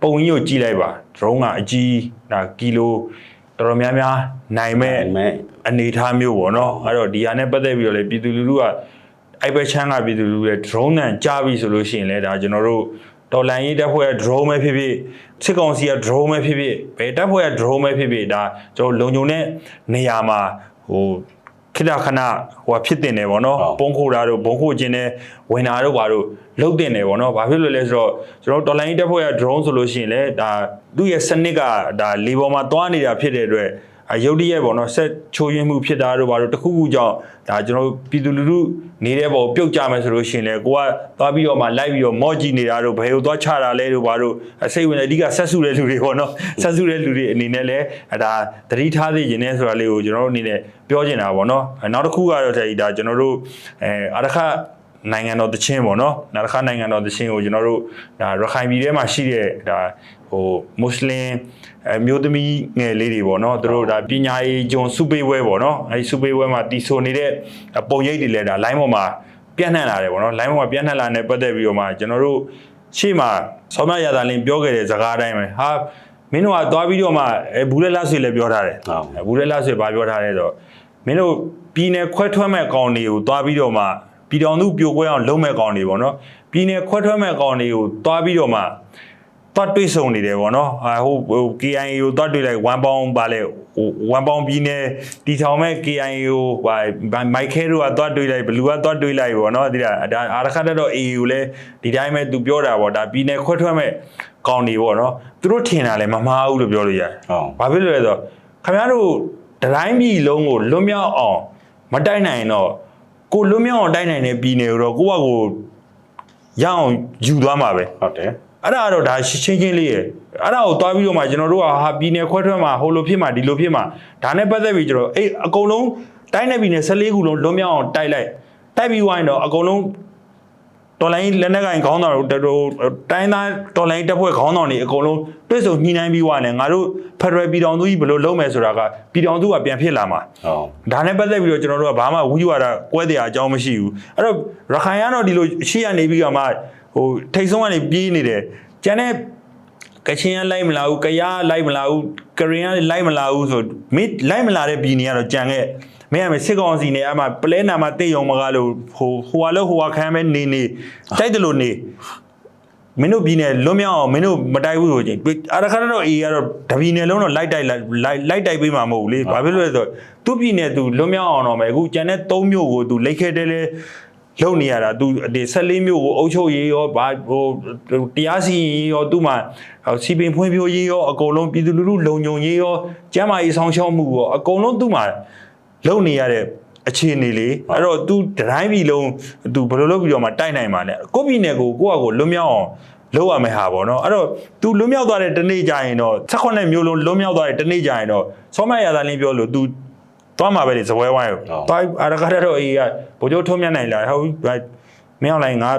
Speaker 1: ပုံကြီးကိုကြည့်လိုက်ပါ drone ကအကြီးဒါကီလိုတော်တော်များများနိုင်မဲ့
Speaker 2: နိုင်မဲ့
Speaker 1: အနေအထားမျိုးပေါ့နော်အဲ့တော့ဒီဟာနဲ့ပတ်သက်ပြီးတော့လေပြည်သူလူထုကအဲ့ဘက်ချမ်းကပြည်သူလူထုရဲ့ drone နဲ့ကြားပြီဆိုလို့ရှိရင်လေဒါကျွန်တော်တို့တော်လန်ရေးတပ်ဖွဲ့က drone ပဲဖြစ်ဖြစ်စစ်ကောင်စီက drone ပဲဖြစ်ဖြစ်ဘယ်တပ်ဖွဲ့က drone ပဲဖြစ်ဖြစ်ဒါကျွန်တော်လုံခြုံတဲ့နေရာမှာဟို ခိတခဏဟိုဟာဖြစ်တင်တယ်ပေါ့နော်
Speaker 2: ဟုတ်
Speaker 1: ပုံခိုတာတို့ဘုံခိုခြင်းနဲ့ဝင်တာတို့ဘာတို့လုတ်တင်တယ်ပေါ့နော်ဘာဖြစ်လို့လဲဆိုတော့ကျွန်တော်တော်လိုင်းတပ်ဖွဲ့က drone ဆိုလို့ရှိရင်လည်းဒါသူ့ရဲ့စနစ်ကဒါလေပေါ်မှာသွားနေတာဖြစ်တဲ့အတွက် အယုတ်တရက်ပေါ့နော်ဆက်ချိုးယွင်းမှုဖြစ်တာတို့ဘာတို့တစ်ခုခုကြောင့်ဒါကျွန်တော်ပြည်သူလူထုနေတဲ့ပေါ်ပြုတ်ကြမယ်ဆိုလို့ရှိရင်လည်းကိုကသွားပြီးတော့မှလိုက်ပြီးတော့မော့ကြည့်နေတာတို့ဘယ်လိုသွားချတာလဲတို့ဘာတို့အစိတ်ဝင်အဓိကဆက်စုတဲ့လူတွေပေါ့နော်ဆက်စုတဲ့လူတွေအနေနဲ့လည်းဒါသတိထားသိခြင်းနဲ့ဆိုတာလေးကိုကျွန်တော်တို့အနေနဲ့ပြောချင်တာပေါ့နော်အဲနောက်တစ်ခုကတော့ဒါကျွန်တော်တို့အဲအရခနိုင်ငံတော်တချင်းပေါ့နော်နောက်တစ်ခါနိုင်ငံတော်တချင်းကိုကျွန်တော်တို့ဒါရခိုင်ပြည်ထဲမှာရှိတဲ့ဒါဟိုမွတ်စလင် အမျိုးသမီးငယ်လေးတွေပေါ့နော်သူတို့ဒါပညာရေးဂျွန်စုပေးပွဲပေါ့နော်အဲဒီစုပေးပွဲမှာတီဆိုနေတဲ့ပုံရိပ်တွေလည်းဒါ line ပေါ်မှာပြန့်နှံ့လာတယ်ပေါ့နော် line ပေါ်မှာပြန့်နှံ့လာတဲ့ပတ်သက်ပြီးတော့မှကျွန်တော်တို့ရှေ့မှာဆောင်းမရတာလင်းပြောခဲ့တဲ့စကားအတိုင်းပဲဟာမင်းတို့ကသွားပြီးတော့မှအဲဘူးလက်လက်ဆွေလည်းပြောထားတယ်
Speaker 2: ဟုတ်
Speaker 1: အဲဘူးလက်လက်ဆွေဘာပြောထားလဲဆိုတော့မင်းတို့ပြည်နယ်ခွဲထွက်မဲ့ကောင်တွေကိုသွားပြီးတော့မှပြည်တော်သူပြိုကွဲအောင်လုပ်မဲ့ကောင်တွေပေါ့နော်ပြည်နယ်ခွဲထွက်မဲ့ကောင်တွေကိုသွားပြီးတော့မှ သွားတွေ့ဆုံနေတယ်ပေါ့နော်အဲဟိုဟို KIA ကိုသွားတွေ့လိုက်1ပေါင်းပါလဲဟို1ပေါင်းပြည်နယ်တီထောင်မဲ့ KIA ကိုဟာမိုက်ခဲတို့ကသွားတွေ့လိုက်ဘလူကသွားတွေ့လိုက်ပေါ့နော်ဒီဒါဒါအာရခတ်တော့ AA ကိုလည်းဒီတိုင်းပဲသူပြောတာပေါ့ဒါပြည်နယ်ခွဲထွက်မဲ့ကောင်တွေပေါ့နော်သူတို့ထင်တာလည်းမမှားဘူးလို့ပြောလို့ရတယ်
Speaker 2: ဟုတ်။
Speaker 1: ဘာဖြစ်လို့လဲဆိုတော့ခင်ဗျားတို့တတိုင်းပြည်လုံးကိုလွတ်မြောက်အောင်မတိုက်နိုင်ရင်တော့ကိုလွတ်မြောက်အောင်တိုက်နိုင်တဲ့ပြည်နယ်ကိုတော့ကိုယ့်ဘက်ကိုရအောင်ယူသွားမှာပဲ
Speaker 2: ဟုတ်တယ်။
Speaker 1: အဲ့ဒါကတော့ဒါရှင်းချင်းချင်းလေးရယ်။အဲ့ဒါကိုတွားပြီးတော့မှကျွန်တော်တို့ကဟာပြည်နယ်ခွဲထွက်မှာဟိုလိုဖြစ်မှာဒီလိုဖြစ်မှာဒါနဲ့ပတ်သက်ပြီးကျွန်တော်အဲ့အကုန်လုံးတိုင်းနယ်ပြည်နယ်14ခုလုံးလွတ်မြောက်အောင်တိုက်လိုက်တိုက်ပြီးဝိုင်းတော့အကုန်လုံး တော်လိုင်းလက်နက်ကင်ခေါင်းဆောင်တို့တိုင်းသားတော်လိုင်းတပ်ဖွဲ့ခေါင်းဆောင်တွေအကုန်လုံးတွဲဆုံညှိနှိုင်းပြီးွားနေငါတို့ဖက်ဒရယ်ပြည်တော်စုကြီးဘယ်လိုလုပ်မယ်ဆိုတာကပြည်တော်စုကပြန်ဖြစ်လာမှာ
Speaker 2: ဟုတ်
Speaker 1: ဒါနဲ့ပတ်သက်ပြီးတော့ကျွန်တော်တို့ကဘာမှဝီဝါဒကွဲတရားအကြောင်းမရှိဘူးအဲ့တော့ရခိုင်ကတော့ဒီလိုရှေ့ကနေပြီးတော့မှဟိုထိတ်ဆုံးကနေပြေးနေတယ်ကျန်တဲ့ကချင်ကလိုက်မလာဘူးကယားလိုက်မလာဘူးကရင်ကလိုက်မလာဘူးဆိုမင်းလိုက်မလာတဲ့ပြည်နေကတော့ကြံခဲ့ မင်းကမစစ်ကောင်စီနဲ့အမှပလဲနာမှာတိတ်ယုံမကားလို့ဟိုဟိုကလို့ဟိုကခံမဲနေနေတိုက်တယ်လို့နေမင်းတို့ပြည်နယ်လွတ်မြောက်အောင်မင်းတို့မတိုက်ဘူးဆိုချင်းအရခါတော့အေးကတော့တပြည်နယ်လုံးတော့လိုက်တိုက်လိုက်လိုက်တိုက်ပေးမှာမဟုတ်ဘူးလေဘာဖြစ်လို့လဲဆိုတော့သူ့ပြည်နယ်သူလွတ်မြောက်အောင်တော့မယ်အခုကျန်တဲ့၃မြို့ကိုသူလိတ်ခဲတဲလဲလုံနေရတာသူဒီ14မြို့ကိုအုပ်ချုပ်ရေးရောဘာဟိုတရားစီရင်ရေးရောသူ့မှာစီပင်ဖွံ့ဖြိုးရေးရောအကုန်လုံးပြည်သူလူထုလုံခြုံရေးရောကျန်းမာရေးဆောင်ရှောက်မှုရောအကုန်လုံးသူ့မှာ လုံနေရတဲ့အခြေအနေလေအဲ့တော့ तू တိုင်းပြည်လုံး तू ဘယ်လိုလုပ်ပြီးတော့မှတိုက်နိုင်မှာလဲကိုယ့်ပြည်နယ်ကိုကိုယ့်အကိုလွတ်မြောက်အောင်လုပ်ရမယ်ဟာပေါ့နော်အဲ့တော့ तू လွတ်မြောက်သွားတဲ့တနေ့ကျရင်တော့16မျိုးလုံးလွတ်မြောက်သွားတဲ့တနေ့ကျရင်တော့ဆောမရသာလင်းပြောလို့ तू သွားမှာပဲလေဇပွဲဝိုင်းကိုသွားအရကားတော့အေးကဘိုးကျိုးထုံးမြတ်နိုင်လားဟုတ်မင်းအောင်လိုက်ငါ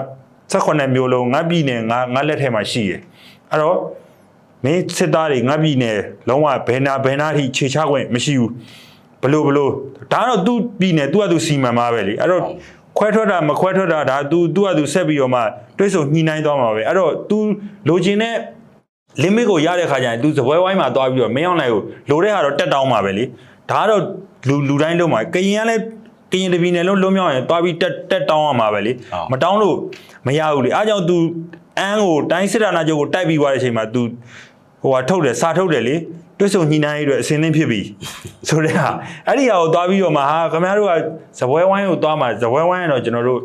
Speaker 1: 16မျိုးလုံးငါပြည်နယ်ငါငါလက်ထဲမှာရှိတယ်အဲ့တော့မင်းစစ်သားတွေငါပြည်နယ်လုံးဝဘယ်နာဘယ်နာထိခြေချခွင့်မရှိဘူး ဘလို့ဘလို့ဒါကတော့ तू ပြည်နယ် तू က तू စီမံမှာပဲလေအဲ့တော့ခွဲထွက်တာမခွဲထွက်တာဒါ तू तू က तू ဆက်ပြီးတော့မှတွဲဆုံညှိနှိုင်းသွားမှာပဲအဲ့တော့ तू လိုချင်တဲ့ limit ကိုရတဲ့ခါကျရင် तू စပွဲဝိုင်းမှာသွားပြီးတော့မင်းအောင်နိုင်ကိုလိုတဲ့ဟာတော့တက်တောင်းမှာပဲလေဒါကတော့လူလူတိုင်းလုံးမှာကရင်ကလည်းကရင်တပီနယ်လုံးလုံးမြောက်ရင်သွားပြီးတက်တက်တောင်းရမှာပဲလေမတောင်းလို့မရဘူးလေအားကြောင့် तू အန်းကိုတိုင်းစစ်တာနာချုပ်ကိုတိုက်ပြီးသွားတဲ့အချိန်မှာ तू ဟိုဟာထုတ်တယ်စာထုတ်တယ်လေ တွဲဆုံညှိနှိုင်းရေးအတွက်အစင်းသင်းဖြစ်ပြီဆိုတဲ့ဟာအဲ့ဒီဟာကိုသွားပြီးတော့မှဟာခင်ဗျားတို့ကဇပွဲဝိုင်းကိုသွားမှာဇပွဲဝိုင်းကတော့ကျွန်တော်တို့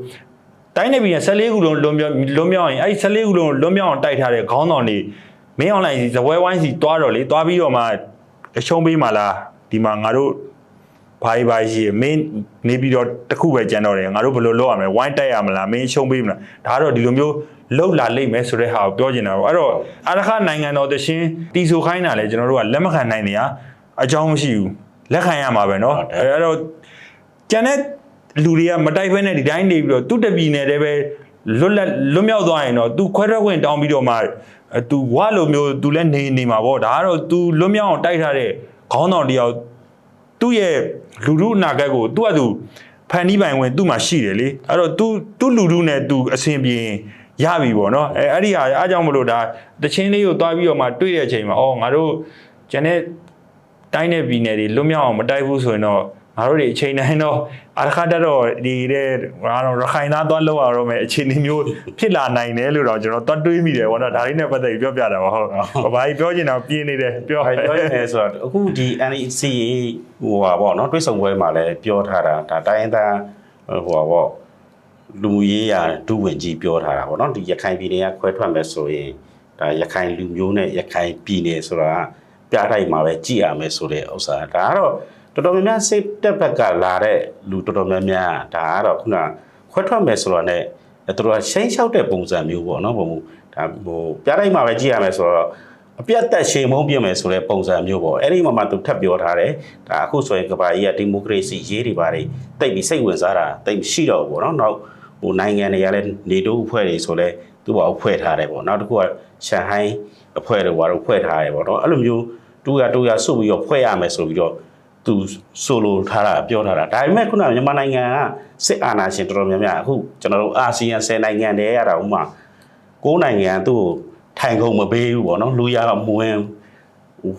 Speaker 1: တိုင်းနေပြည်14ခုလုံးလွန်မြောက်လွန်မြောက်ရင်အဲ့ဒီ14ခုလုံးလွန်မြောက်အောင်တိုက်ထားတဲ့ခေါင်းဆောင်တွေမင်းအွန်လိုင်းစီဇပွဲဝိုင်းစီသွားတော့လေသွားပြီးတော့မှအရှုံးပေးမှလားဒီမှာငါတို့ ဘာကြီးဘာကြီးမင်းနေပြီးတော့တခုပဲကြံတော့တယ်ငါတို့ဘယ်လိုလုပ်ရမလဲဝိုင်းတိုက်ရမလားမင်းရှုံးပေးမလားဒါကတော့ဒီလိုမျိုးလှုပ်လာလိမ့်မယ်ဆိုတဲ့ဟာကိုပြောချင်တာပေါ့အဲ့တော့အရခနိုင်ငံတော်တရှင်တီဆိုခိုင်းတာလေကျွန်တော်တို့ကလက်မခံနိုင်နေရအကြောင်းမရှိဘူးလက်ခံရမှာပဲเนาะအဲ့တော့ကျန်တဲ့လူတွေကမတိုက်ဖဲနဲ့ဒီတိုင်းနေပြီးတော့သူ့တပီနယ်တည်းပဲလွတ်လပ်လွတ်မြောက်သွားရင်တော့ तू ခွဲထွက်ခွင့်တောင်းပြီးတော့မှအဲ तू ဝါလိုမျိုး तू လည်းနေနေမှာပေါ့ဒါကတော့ तू လွတ်မြောက်အောင်တိုက်ထားတဲ့ခေါင်းတော်တယောက် သူ့ရဲ့လူလူအနာဂတ်ကိုသူ့အတူဖန်တီးပိုင်ဝင်သူ့မှာရှိတယ်လေအဲ့တော့ तू သူ့လူလူနဲ့ तू အဆင်ပြေရင်ရပြီပေါ့နော်အဲအဲ့ဒီဟာအားကြောင့်မလို့ဒါတချင်းလေးကိုတွားပြီးတော့မှတွေ့တဲ့အချိန်မှာအော်ငါတို့ကျန်တဲ့တိုင်းတဲ့ပြည်နယ်တွေလွတ်မြောက်အောင်မတိုက်ဘူးဆိုရင်တော့ ငါတို့တွေအချိန်တိုင်းတော့အရခတ်တော့ဒီတဲ့ငါတော့ရခိုင်သားသွားလောက်ရတော့မယ်အခြေအနေမျိုးဖြစ်လာနိုင်တယ်လို့တော့ကျွန်တော်တွတ်တွေးမိတယ်ဗောနော်ဒါလေးနဲ့ပတ်သက်ပြီးပြောပြတာပါဟုတ်ဘာဘာကြီးပြောချင်တာပြင်းနေတယ်ပြော
Speaker 2: ဟဲ့ပြောရမယ်ဆိုတော့အခုဒီ NEC ဟိုပါပေါ့နော်တွဲဆောင်ပွဲမှာလည်းပြောထားတာဒါတိုင်းရင်းသားဟိုပါပေါ့လူမှုရေးရာဒုဝန်ကြီးပြောထားတာပေါ့နော်ဒီရခိုင်ပြည်နယ်ကခွဲထွက်မယ်ဆိုရင်ဒါရခိုင်လူမျိုးနဲ့ရခိုင်ပြည်နယ်ဆိုတာပြတိုက်မှာပဲကြည်ရမယ်ဆိုတဲ့ဥစ္စာဒါကတော့ တော်တော်များများစိတ်တက်ဘက်ကလာတဲ့လူတော်တော်များများဒါကတော့ခုနခွဲထွက်မယ်ဆိုတော့ ਨੇ သူတို့ကရှိန်လျှောက်တဲ့ပုံစံမျိုးပေါ့နော်ဘုံဒါဟိုပြတိုက်မှာပဲကြည်ရမယ်ဆိုတော့အပြတ်သက်ရှင်မုန်းပြမယ်ဆိုတဲ့ပုံစံမျိုးပေါ့အဲ့ဒီမှာမှသူထပ်ပြောထားတယ်ဒါအခုဆိုရင်ကဘာကြီးကဒီမိုကရေစီရေးတွေပါတယ်တိတ်ပြီးစိတ်ဝင်စားတာတိတ်မရှိတော့ဘူးပေါ့နော်နောက်ဟိုနိုင်ငံတွေကလည်းနေတိုးအဖွဲ့တွေဆိုလဲသူ့ဘာအဖွဲ့ထားတယ်ပေါ့နောက်တစ်ခုကရှန်ဟိုင်းအဖွဲ့တွေဘာလို့ဖွဲ့ထားတယ်ပေါ့နော်အဲ့လိုမျိုးတူရတူရစုပြီးတော့ဖွဲ့ရမယ်ဆိုပြီးတော့ သူဆိုလိုထားတာပြောထားတာဒါပေမဲ့ခုနကမြန်မာနိုင်ငံကစစ်အာဏာရှင်တော်တော်များများအခုကျွန်တော်တို့အာဆီယံ10နိုင်ငံတည်းရတာဥမာ9နိုင်ငံကသူ့ကိုထိုင်ကုန်မပေးဘူးပေါ့နော်လူရတော့မဝင်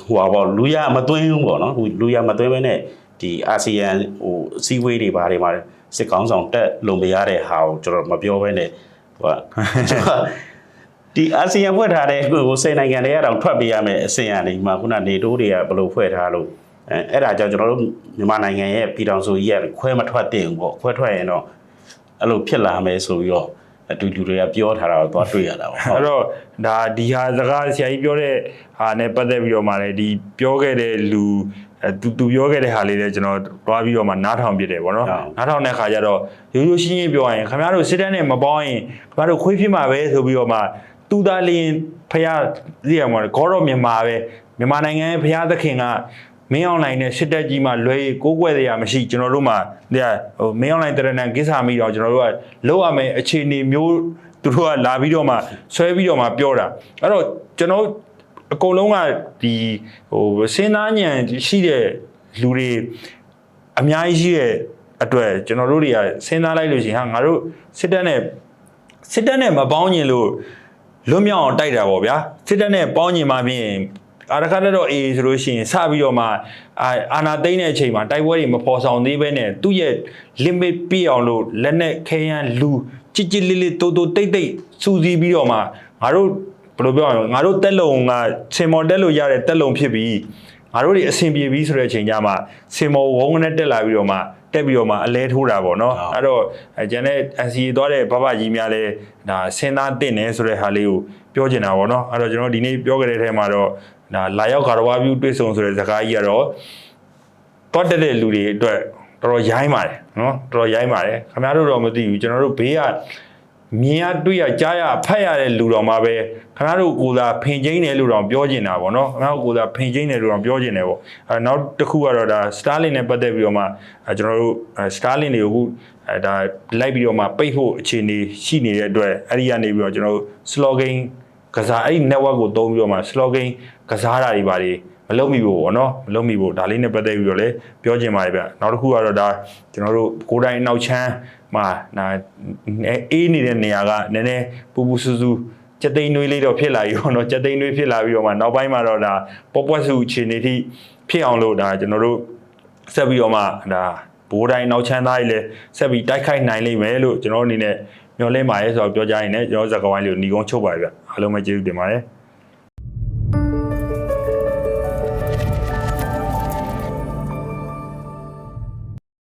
Speaker 2: ဟိုပါပေါ့လူရမသွင်းဘူးပေါ့နော်ဟိုလူရမသွင်းဘဲနဲ့ဒီအာဆီယံဟိုအစည်းအဝေးတွေဘာတွေမှာစစ်ကောင်းဆောင်တက်လုံမရတဲ့ဟာကိုကျွန်တော်မပြောဘဲနဲ့ဟိုကကျွန်တော်ဒီအာဆီယံဖွဲ့ထားတဲ့ဟိုစိတ်နိုင်ငံတွေကတော့ထွက်ပေးရမယ်အဆင့်အနေမှာခုနနေတိုးတွေကဘယ်လိုဖွဲ့ထားလို့ အဲအဲ့ဒါကြောင့်ကျွန်တော်တို့မြန်မာနိုင်ငံရဲ့ပြည်ထောင်စုကြီးကခွဲမထွက်တင်ဘူးပေါ့ခွဲထွက်ရင်တော့အဲ့လိုဖြစ်လာမယ်ဆိုပြီးတော့အတူတူတွေကပြောထားတာကိုသွားတွေ့ရတာပေါ့
Speaker 1: အဲ့တော့ဒါဒီဟာစကားဆရာကြီးပြောတဲ့ဟာနဲ့ပတ်သက်ပြီးတော့မှလည်းဒီပြောခဲ့တဲ့လူအဲသူသူပြောခဲ့တဲ့ဟာလေးလည်းကျွန်တော်တွားပြီးတော့မှနားထောင်ပြတယ်ဗောနော်
Speaker 2: ဟုတ်
Speaker 1: နားထောင်တဲ့ခါကျတော့ရိုးရိုးရှင်းရှင်းပြောရရင်ခင်ဗျားတို့စစ်တပ်နဲ့မပေါင်းရင်ခင်ဗျားတို့ခွေးဖြစ်မှာပဲဆိုပြီးတော့မှသူသားလင်းဖះသိရမှာဂေါ်တော့မြန်မာပဲမြန်မာနိုင်ငံရဲ့ဖះသခင်က မင်းအောင်လိုင်းနဲ့စစ်တပ်ကြီးမှလွဲကိုးကွယ်တရားမရှိကျွန်တော်တို့မှတဲ့ဟိုမင်းအောင်လိုင်းတရဏံကိစ္စမိတော့ကျွန်တော်တို့ကလောက်ရမယ်အခြေအနေမျိုးသူတို့ကလာပြီးတော့မှဆွဲပြီးတော့မှပြောတာအဲ့တော့ကျွန်တော်အကုန်လုံးကဒီဟိုစဉ်းစားဉာဏ်ရှိတဲ့လူတွေအများကြီးရှိတဲ့အတွက်ကျွန်တော်တို့တွေကစဉ်းစားလိုက်လို့ရှိရင်ဟာငါတို့စစ်တပ်နဲ့စစ်တပ်နဲ့မပေါင်းညင်လို့လွတ်မြောက်အောင်တိုက်တာပေါ့ဗျာစစ်တပ်နဲ့ပေါင်းညင်မှဖြင့် အာရခတ်တော့အေးဆိုလို့ရှိရင်စပြီးတော့မှအာအာနာသိမ့်တဲ့အချိန်မှာတိုက်ပွဲတွေမဖော်ဆောင်သေးဘဲနဲ့သူ့ရဲ့ limit ပြည့်အောင်လို့လက်နဲ့ခဲယမ်းလူကြစ်ကြစ်လေးလေးတိုးတိုးတိတ်တိတ်စူစီပြီးတော့မှငါတို့ဘယ်လိုပြောရမလဲငါတို့တက်လုံကစင်မော်တက်လို့ရတဲ့တက်လုံဖြစ်ပြီးငါတို့တွေအဆင်ပြေပြီးဆိုတဲ့အချိန်ကျမှစင်မော်ဝုန်းနဲ့တက်လာပြီးတော့မှတက်ပြီးတော့မှအလဲထိုးတာပေါ့နော်
Speaker 2: ဟုတ်
Speaker 1: အဲ့တော့အဲကျန်တဲ့ NCA သွားတဲ့ဘဘကြီးများလဲဒါစဉ်းစားတင်နေဆိုတဲ့ဟာလေးကိုပြောချင်တာပေါ့နော်အဲ့တော့ကျွန်တော်ဒီနေ့ပြောခဲ့တဲ့ထဲမှာတော့ဒါလာရောက်ကာရဝါပြုတွေ့ဆုံဆိုတဲ့ဇာတ်ကားကြီးကတော့တွတ်တက်တဲ့လူတွေအတွက်တော်တော်ရိုင်းပါတယ်နော်တော်တော်ရိုင်းပါတယ်ခင်ဗျားတို့တော့မသိဘူးကျွန်တော်တို့ဘေးကမြင်ရတွေ့ရကြားရဖတ်ရတဲ့လူတော်မှာပဲခင်ဗျားတို့ကိုယ်သာဖင်ချင်းတယ်လို့တော့ပြောချင်တာပေါ့နော်ခင်ဗျားတို့ကိုယ်သာဖင်ချင်းတယ်လို့တော့ပြောချင်တယ်ပေါ့အဲနောက်တစ်ခုကတော့ဒါ Starlink နဲ့ပတ်သက်ပြီးတော့မှအဲကျွန်တော်တို့အဲ Starlink တွေကိုအခုအဲဒါလိုက်ပြီးတော့မှပိတ်ဖို့အခြေအနေရှိနေတဲ့အတွက်အဲ့ဒီကနေပြီးတော့ကျွန်တော်တို့ slogan ကစားအဲ့ဒီ network ကိုသုံးပြီးတော့မှ slogan ကစားတာတွေပါတွေမလုပ်မိဘူးပေါ့နော်မလုပ်မိဘူးဒါလေးနဲ့ပတ်သက်ပြီးတော့လည်းပြောချင်ပါတယ်ဗျနောက်တစ်ခုကတော့ဒါကျွန်တော်တို့ကိုယ်တိုင်နောက်ချမ်းမှာနာအေးနေတဲ့နေရာကနည်းနည်းပူပူဆူဆူစက်သိန်းနှွေးလေးတော့ဖြစ်လာပြီပေါ့နော်စက်သိန်းနှွေးဖြစ်လာပြီးတော့မှနောက်ပိုင်းမှာတော့ဒါပေါ်ပွက်စုအခြေအနေထိဖြစ်အောင်လို့ဒါကျွန်တော်တို့ဆက်ပြီးတော့မှဒါဘိုးတိုင်းနောက်ချမ်းသားကြီးလည်းဆက်ပြီးတိုက်ခိုက်နိုင်လိမ့်မယ်လို့ကျွန်တော်အနေနဲ့ မျှော်လင့်ပါတယ်ဆိုတော့ပြောကြရင်လည်းကျွန်တော်ဇာတ်ကဝိုင်းလေးကိုညီကုန်းချုပ်ပါပြီဗျအားလုံးပဲကျေးဇူးတင်ပါတယ်